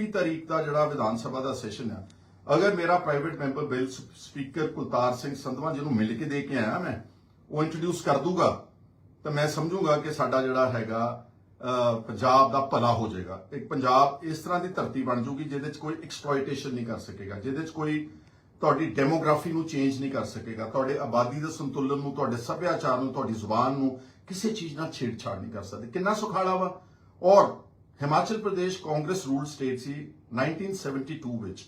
29 ਤਾਰੀਖ ਦਾ ਜਿਹੜਾ ਵਿਧਾਨ ਸਭਾ ਦਾ ਸੈਸ਼ਨ ਆ, ਅਗਰ ਮੇਰਾ private member bill speaker Kultar Singh Sandhwan ਜਿਹਨੂੰ ਮਿਲ ਕੇ ਦੇ ਕੇ ਆਇਆ ਮੈਂ, ਉਹ ਇੰਟਰੋਡਿਊਸ ਕਰ ਦੂਗਾ, ਤਾਂ ਮੈਂ ਸਮਝੂਗਾ ਕਿ ਸਾਡਾ ਜਿਹੜਾ ਹੈਗਾ ਪੰਜਾਬ ਦਾ ਭਲਾ ਹੋ ਜਾਏਗਾ। ਇੱਕ ਪੰਜਾਬ ਇਸ ਤਰ੍ਹਾਂ ਦੀ ਧਰਤੀ ਬਣ ਜੂਗੀ ਜਿਹਦੇ 'ਚ ਕੋਈ ਐਕਸਪਲੋਇਟੇਸ਼ਨ ਨਹੀਂ ਕਰ ਸਕੇਗਾ, ਜਿਹਦੇ 'ਚ ਕੋਈ ਤੁਹਾਡੀ ਡੈਮੋਗ੍ਰਾਫੀ ਨੂੰ ਚੇਂਜ ਨਹੀਂ ਕਰ ਸਕੇਗਾ, ਤੁਹਾਡੇ ਆਬਾਦੀ ਦੇ ਸੰਤੁਲਨ ਨੂੰ, ਤੁਹਾਡੇ ਸੱਭਿਆਚਾਰ ਨੂੰ, ਤੁਹਾਡੀ ਜ਼ੁਬਾਨ ਨੂੰ ਕਿਸੇ ਚੀਜ਼ ਨਾਲ ਛੇੜਛਾੜ ਨਹੀਂ ਕਰ ਸਕਦੇ। ਕਿੰਨਾ ਸੁਖਾਲਾ ਵਾ। ਔਰ ਹਿਮਾਚਲ ਪ੍ਰਦੇਸ਼ ਕਾਂਗਰਸ ਰੂਲ ਸਟੇਟ ਸੀ 1972 ਵਿੱਚ।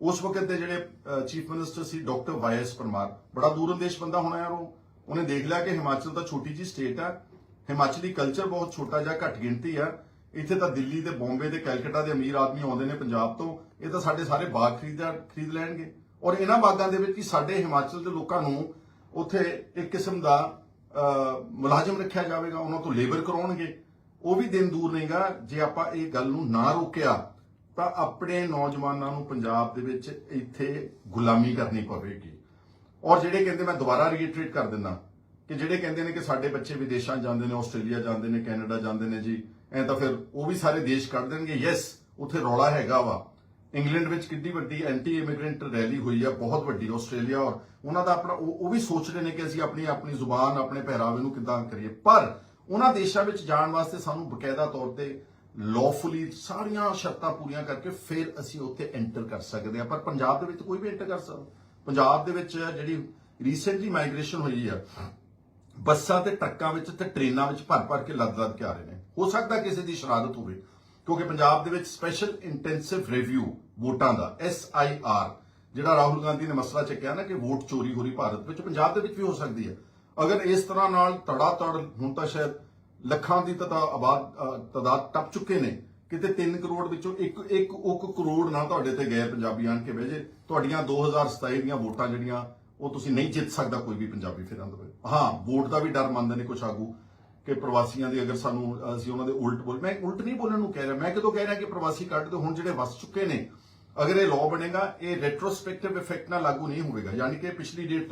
ਉਸ ਵਕਤ ਦੇ ਜਿਹੜੇ ਚੀਫ ਮਿਨਿਸਟਰ ਸੀ ਡਾਕਟਰ ਵਾਈਐਸ ਪਰਮਾਰ ਬੜਾ ਦੂਰੰਦੇਸ਼ ਬੰਦਾ ਹੋਣਾ ਯਾਰ ਉਹ। ਉਹਨੇ ਦੇਖ ਲਿਆ ਕਿ ਹਿਮਾਚਲ ਤਾਂ ਛੋਟੀ ਜੀ ਸਟੇਟ ਆ। ਹਿਮਾਚਲੀ ਕਲਚਰ ਬਹੁਤ ਛੋਟਾ ਜਿਹਾ ਘੱਟ ਗਿਣਤੀ ਆ। ਇੱਥੇ ਤਾਂ ਦਿੱਲੀ ਤੇ ਬੰਬੇ ਤੇ ਕੈਲਕਟਾ ਦੇ ਅਮੀਰ ਆਦਮੀ ਆਉਂਦੇ ਨੇ ਪੰਜਾਬ ਤੋਂ। ਇਹ ਤਾਂ ਸਾਡੇ ਸਾਰੇ ਬਾਗ ਖਰੀਦਦਾਰ ਖਰੀਦ ਲੈਣਗੇ। ਔਰ ਇਹਨਾਂ ਬਾਗਾਂ ਦੇ ਵਿੱਚ ਹੀ ਸਾਡੇ ਹਿਮਾਚਲ ਦੇ ਲੋਕਾਂ ਨੂੰ ਉੱਥੇ ਇੱਕ ਕਿਸਮ ਦਾ ਮੁਲਾਜ਼ਮ ਰੱਖਿਆ ਜਾਵੇਗਾ। ਉਹਨਾਂ ਤੋਂ ਲੇਬਰ ਕਰਾਉਣਗੇ। ਉਹ ਵੀ ਦਿਨ ਦੂਰ ਨਹੀਂਗਾ। ਜੇ ਆਪਾਂ ਇਹ ਗੱਲ ਨੂੰ ਨਾ ਰੋਕਿਆ, ਤਾਂ ਆਪਣੇ ਨੌਜਵਾਨਾਂ ਨੂੰ ਪੰਜਾਬ ਦੇ ਵਿੱਚ ਇੱਥੇ ਗੁਲਾਮੀ ਕਰਨੀ ਪਵੇਗੀ। ਔਰ ਜਿਹੜੇ ਕਹਿੰਦੇ, ਮੈਂ ਦੁਬਾਰਾ ਰੀਇਟਰੇਟ ਕਰ ਦਿੰਦਾ ਕਿ ਜਿਹੜੇ ਕਹਿੰਦੇ ਨੇ ਕਿ ਸਾਡੇ ਬੱਚੇ ਵਿਦੇਸ਼ਾਂ ਜਾਂਦੇ ਨੇ, ਆਸਟ੍ਰੇਲੀਆ ਜਾਂਦੇ ਨੇ, ਕੈਨੇਡਾ ਜਾਂਦੇ ਨੇ ਜੀ, ਐ ਤਾਂ ਫਿਰ ਉਹ ਵੀ ਸਾਰੇ ਦੇਸ਼ ਕੱਢ ਦੇਣਗੇ। ਯੈਸ ਉੱਥੇ ਰੌਲਾ ਹੈਗਾ ਵਾ। ਇੰਗਲੈਂਡ ਵਿੱਚ ਕਿੰਨੀ ਵੱਡੀ ਐਂਟੀ ਇਮੀਗ੍ਰੈਂਟ ਰੈਲੀ ਹੋਈ ਆ, ਬਹੁਤ ਵੱਡੀ, ਆਸਟ੍ਰੇਲੀਆ ਔਰ ਉਹਨਾਂ ਦਾ ਆਪਣਾ ਉਹ ਉਹ ਵੀ ਸੋਚ ਰਹੇ ਨੇ ਕਿ ਅਸੀਂ ਆਪਣੀ ਆਪਣੀ ਜ਼ੁਬਾਨ, ਆਪਣੇ ਪਹਿਰਾਵੇ ਨੂੰ ਕਿੱਦਾਂ ਕਰੀਏ। ਪਰ ਉਹਨਾਂ ਦੇਸ਼ਾਂ ਵਿੱਚ ਜਾਣ ਵਾਸਤੇ ਸਾਨੂੰ ਬਕਾਇਦਾ ਤੌਰ ਤੇ ਲੌਫੁਲੀ ਸਾਰੀਆਂ ਸ਼ਰਤਾਂ ਪੂਰੀਆਂ ਕਰਕੇ ਫਿਰ ਅਸੀਂ ਉੱਥੇ ਐਂਟਰ ਕਰ ਸਕਦੇ ਆ ਪਰ ਪੰਜਾਬ ਦੇ ਵਿੱਚ ਕੋਈ ਵੀ ਐਂਟਰ ਕਰ ਸਕਦਾ। ਪੰਜਾਬ ਦੇ ਵਿੱਚ ਜਿਹੜੀ ਰੀਸੈਂਟਲੀ ਮਾਈਗ੍ਰੇਸ਼ਨ ਹੋਈ ਆ, ਬੱਸਾਂ ਤੇ ਟਰੱਕਾਂ ਵਿੱਚ ਤੇ ਟ੍ਰੇਨਾਂ ਵਿੱਚ ਭਰ ਭਰ ਕੇ ਲੱਦ ਲੱਦ ਕੇ ਆ ਰਹੇ ਨੇ। ਹੋ ਸਕਦਾ ਕਿਸੇ ਦੀ ਸ਼ਰਾਰਤ ਹੋਵੇ, ਕਿਉਂਕਿ ਪੰਜਾਬ ਦੇ ਵਿੱਚ ਸਪੈਸ਼ਲ ਇੰਟੈਂਸਿਵ ਰਿਵਿਊ ਵੋਟਾਂ ਦਾ ਐਸ ਆਈ ਆਰ ਜਿਹੜਾ ਰਾਹੁਲ ਗਾਂਧੀ ਨੇ ਮਸਲਾ ਚੱਕਿਆ ਨਾ ਕਿ ਵੋਟ ਚੋਰੀ ਹੋ ਰਹੀ ਭਾਰਤ ਵਿੱਚ, ਪੰਜਾਬ ਦੇ ਵਿੱਚ ਵੀ ਹੋ ਸਕਦੀ ਹੈ। ਅਗਰ ਇਸ ਤਰ੍ਹਾਂ ਨਾਲ ਤੜਾ ਤੜ ਹੁਣ ਤਾਂ ਸ਼ਾਇਦ ਲੱਖਾਂ ਦੀ ਤਦਾ ਆਬਾਦ ਅ, ਟੱਪ ਚੁੱਕੇ ਨੇ ਕਿਤੇ 3 ਕਰੋੜ ਵਿੱਚੋਂ ਇੱਕ ਇੱਕ ਇੱਕ ਕਰੋੜ ਨਾ ਤੁਹਾਡੇ ਤੇ ਗਏ ਪੰਜਾਬੀ ਆਣ ਕੇ ਵੇਜੇ ਤੁਹਾਡੀਆਂ 2027 ਦੀਆਂ ਵੋਟਾਂ ਜਿਹੜੀਆਂ ਉਹ ਤੁਸੀਂ ਨਹੀਂ ਜਿੱਤ ਸਕਦਾ ਕੋਈ ਵੀ ਪੰਜਾਬੀ ਫਿਰਾਂ ਦੇ ਹਾਂ ਵੋਟ ਦਾ ਵੀ ਡਰ ਮੰਨਦੇ ਨੇ ਕੁਝ ਆਗੂ ਕਿ ਪ੍ਰਵਾਸੀਆਂ ਦੀ ਅਗਰ ਸਾਨੂੰ ਅਸੀਂ ਉਹਨਾਂ ਦੇ ਉਲਟ ਬੋਲ ਮੈਂ ਉਲਟ ਨਹੀਂ ਬੋਲਣ ਨੂੰ ਕਹਿ ਰਿਹਾ ਮੈਂ ਕਦੋਂ ਕਹਿ ਰਿਹਾ ਕਿ ਪ੍ਰਵਾਸੀ ਕੱਢ ਦਿਓ ਹੁਣ ਜਿਹੜੇ ਵਸ ਚੁੱਕੇ ਨੇ ਅਗਰ ਇਹ ਲਾਅ ਬਣੇਗਾ ਇਹ ਰੈਟਰੋਸਪੈਕਟਿਵ ਇਫੈਕਟ ਨਾਲ ਲਾਗੂ ਨਹੀਂ ਹੋਵੇਗਾ ਯਾਨੀ ਕਿ ਪਿਛਲੀ ਡੇਟ ਤੋਂ